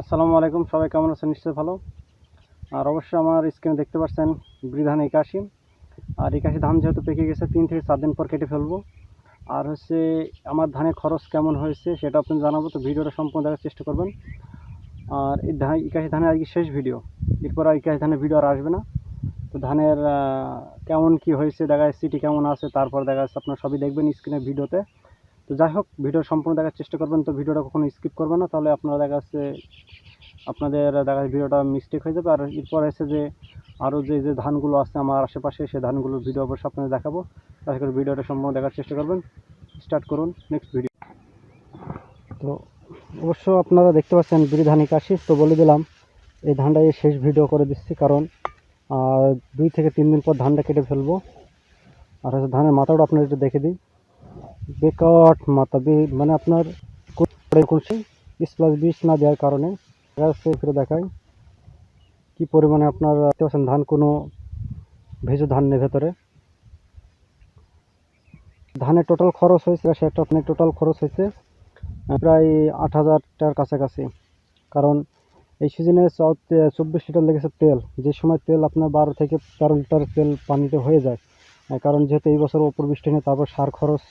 আসসালামু আলাইকুম, সবাই কেমন আছেন? নিশ্চয়ই ভালো। আর অবশ্যই আমার স্ক্রিনে দেখতে পাচ্ছেন বৃধান একাশি। আর একাশি ধান যেহেতু পেকে গেছে, তিন থেকে চার দিন পর কেটে ফেলব। আর হচ্ছে আমার ধানের খরচ কেমন হয়েছে সেটা আপনাদের জানাব, তো ভিডিওটা সম্পূর্ণ দেখার চেষ্টা করবেন। আর এই ধান, একাশি ধানের আজকে শেষ ভিডিও এরপর আর একাশি ধানের ভিডিও আর আসবে না। তো ধানের কেমন কি হয়েছে, দেখা যাচ্ছে সিটি কেমন আছে, তারপর দেখা যাচ্ছে আপনারা সবই দেখবেন স্ক্রিনের ভিডিওতে তো। যাই হোক ভিডিও সম্পূর্ণ দেখার চেষ্টা করবেন, তো ভিডিওটা কখনো স্কিপ করবেন না। তাহলে আপনারা দেখা যাচ্ছে আপনাদের দেখা যাচ্ছে ভিডিওটা মিস্টেক হয়ে যাবে। আর এরপর এসে যে আরও যে যে ধানগুলো আছে আমার আশেপাশে, সেই ধানগুলোর ভিডিও অবশ্যই আপনাদের দেখাবো। তাহলে করে ভিডিওটা সম্পূর্ণ দেখার চেষ্টা করবেন। স্টার্ট করুন নেক্সট ভিডিও তো অবশ্য আপনারা দেখতে পাচ্ছেন বিড়ি ধান কাশি তো বলে দিলাম, এই ধানটা শেষ ভিডিও করে দিচ্ছি কারণ দুই থেকে তিন দিন পর ধানটা কেটে ফেলব। আর হচ্ছে ধানের মাথাটা আপনার একটু দেখে দিই। বেকট মাথা মানে আপনার বিশ প্লাস বিশ না দেওয়ার কারণে। ফিরে দেখাই। কি পরিমাণে আপনার দেখতে ধান কোনো ভেজো ধান নেই ভেতরে? ধানের টোটাল খরচ হয়েছে সেটা আপনার টোটাল খরচ হয়েছে প্রায় আট হাজার টাকার কাছাকাছি। কারণ এই সিজনে চব্বিশ লিটার লেগেছে তেল। যে সময় তেল আপনার বারো থেকে তেরো লিটার তেল পানিতে হয়ে যায় কারণ যেহেতু এই বছর ওপর বৃষ্টি নেই, তারপর সার খরচ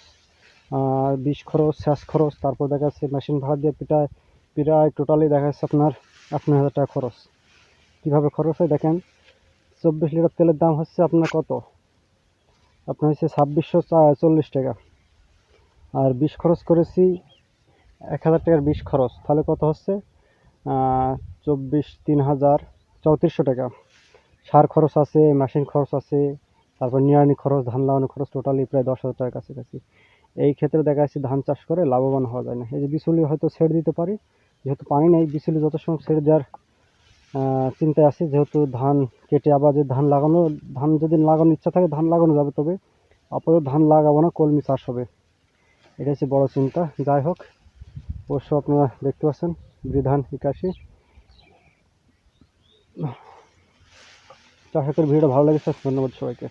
বিষ খরচ সেচ খরচ, তারপর দেখা যাচ্ছে মেশিন ভাড়া দিয়ে প্রায় প্রায় টোটালি দেখা যাচ্ছে আপনার আট হাজার টাকা খরচ। কীভাবে খরচ হয় দেখেন, চব্বিশ লিটার তেলের দাম হচ্ছে আপনার কত? আপনার হচ্ছে ছাব্বিশশো চল্লিশ টাকা। আর বিষ খরচ করেছি এক হাজার টাকার বিষ খরচ। তাহলে কত হচ্ছে? চব্বিশ তিন হাজার চৌত্রিশশো টাকা। সার খরচ আছে, মেশিন খরচ আছে, তারপর নিড়ানি খরচ, ধান লাগানো খরচ টোটালি প্রায় দশ হাজার টাকার কাছাকাছি। এই ক্ষেত্রে দেখা যাচ্ছে ধান চাষ করে লাভবান হওয়া যায় না। এই যে বিচুলি হয়তো ছেড়ে দিতে পারি, যেহেতু পানি নেই, বিচুলি যত সময় ছেড়ে দেওয়ার চিন্তায় আছি, যেহেতু ধান কেটে আবার যে ধান লাগানো, ধান যদি লাগানোর ইচ্ছা থাকে, ধান লাগানো যাবে, তবে আপাতত ধান লাগাবো না, কলমি চাষ হবে। এটা হচ্ছে বড় চিন্তা। যাই হোক, অবশ্য আপনারা দেখতে পাচ্ছেন, বিধান একাশি। আশা করি ভিডিওটা ভালো লেগেছে, ধন্যবাদ সবাইকে।